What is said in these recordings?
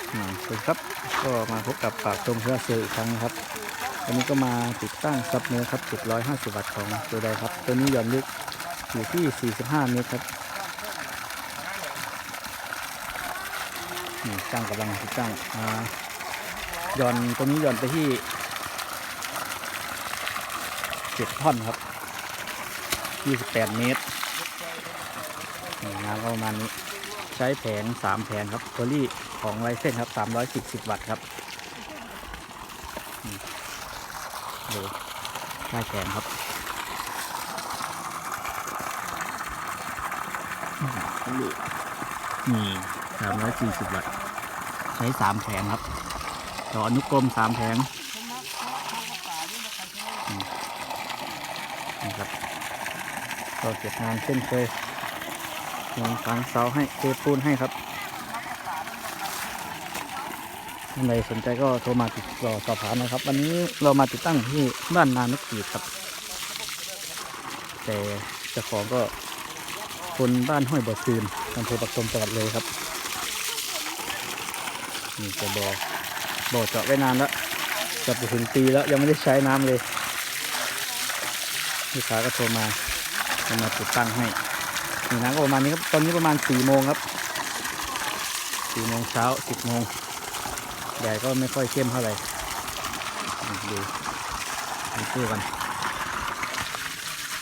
สวัสดีครับ ก็มาพบกับปากชมเพื่อเซลล์อีกครั้งนะครับวันนี้ก็มาติดตั้งซับเนื้อครับ750วัตต์ของตัวใดครับ ตัวนี้หย่อนลึกอยู่ที่45เมตรครับนี่จ้างกำลังติดตั้งอ่าหย่อนตัวนี้หย่อนไปที่7ท่อนครับ28เมตรนี่นก็ประมาณนี้ใช้แผง3แผงครับตัวรี่ ของไรเส้นครับ340วัตต์ครับดูได้แผงครับนี่340วัตต์ใช้3แผงครับต่ออนุกรม3แผงนี่นี่ครับก็เก็บงานเช่นเคยลองฝังเสาให้เทปูนให้ครับ ท่านใดสนใจก็โทรมาติดต่อสอบถามนะครับ วันนี้เรามาติดตั้งที่บ้านนานกกีดครับ แต่เจ้าของก็คนบ้านห้วยบ่อซืนอำเภอปักตมจังหวัดเลยครับนี่จะบ่อบ่อเจาะไว้นานแล้วเจะไปถึงปีแล้วยังไม่ได้ใช้น้ำเลยลูกค้าก็โทรมาจะมาติดตั้งให้นี่นะก็ประมาณนี้ครับตอนนี้ประมาณ4ี่โมงครับ4ี่โมงเช้า10บโมง แดดก็ไม่ค่อยเข้มเท่าไหร่ดูดูคู่กัน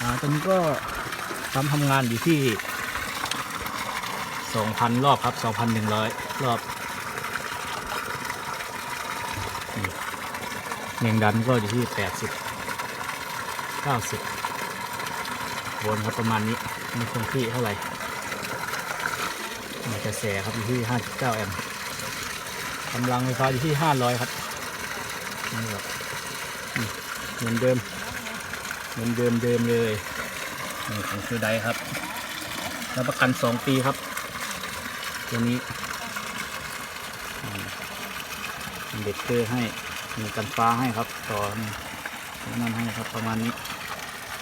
อ่าตอนนี้ก็ทำทำงานอยู่ที่2,000รอบครับ2,100รอบนี่แรงดันก็อยู่ที่80 90วนครับประมาณนี้ไม่คงที่เท่าไหร่มีกระแสครับอยู่ที่59แอมป์ กำลังไฟฟ้าอยู่ที่500ครับนี่ครับเหมือนเดิมเหมือนเดิมเดิมเลยนี่ของคือไดครับรับประกัน2ปีครับ ตัวนี้เด็กเกอร์ให้มีกันฟ้าให้ครับต่อนี่นั่นให้ครับประมาณนี้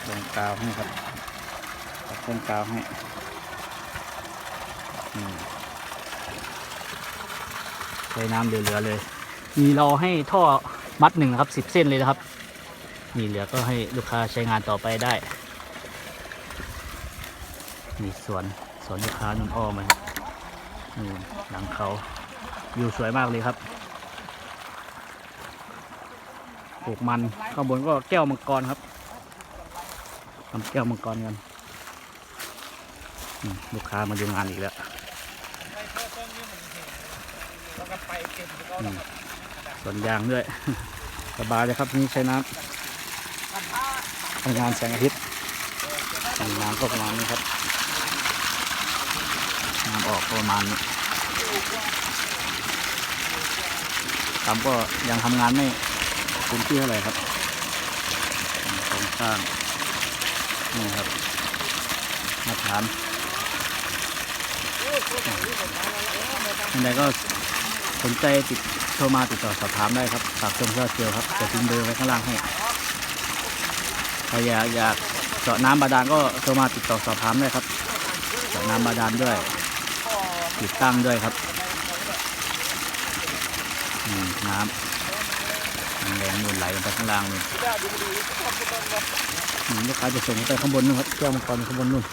ลงกาวให้ครับตัดเครื่งกาวให้อืม ใช้น้ำเหลือๆเลย มีเราให้ท่อมัดหนึ่งนะครับสิบเส้นเลยนะครับนี่เหลือก็ให้ลูกค้าใช้งานต่อไปได้นี่สวนสวนลูกค้านุ่นอ้อมไหมครับนี่หลังเขาวิวสวยมากเลยครับปลูกมันข้างบนก็แก้วมังกรครับทำแก้วมังกรกันลูกค้ามาดูงานอีกแล้ว อืมสวนยางด้วย สบายเลยครับนี่ใช้น้ำทำงานแสงอาทิตย์น้ำก็ประมาณนี้ครับน้ำออกก็ประมาณนี้ทำก็ยังทำงานไม่เต็มที่เท่าไหร่ครับโครงสร้างนี่ครับมาตรฐานท่านใดก็ สนใจติดโทรมาติดต่อสอบถามได้ครับฝากชมเพื่อเชียวครับจะทิ้งเบอร์ไว้ข้างล่างให้ใครอยากอยากเจาะน้ำบาดาลก็โทรมาติดต่อสอบถามได้ครับ เจาะน้ำบาดาลด้วย ติดตั้งด้วยครับน้ำแรงนู่นไหลลงไปข้างล่างนู่นอืมลูกค้าจะส่งไปข้างบนนู่นครับแก้วมังกรข้างบนนู่น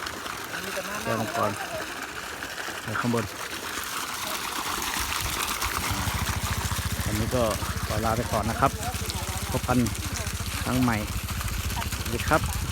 แก้วมังกรไปข้างบนวันนี้ ก็ขอลาไปก่อนนะครับ พบกันครั้งใหม่ สวัสดีครับ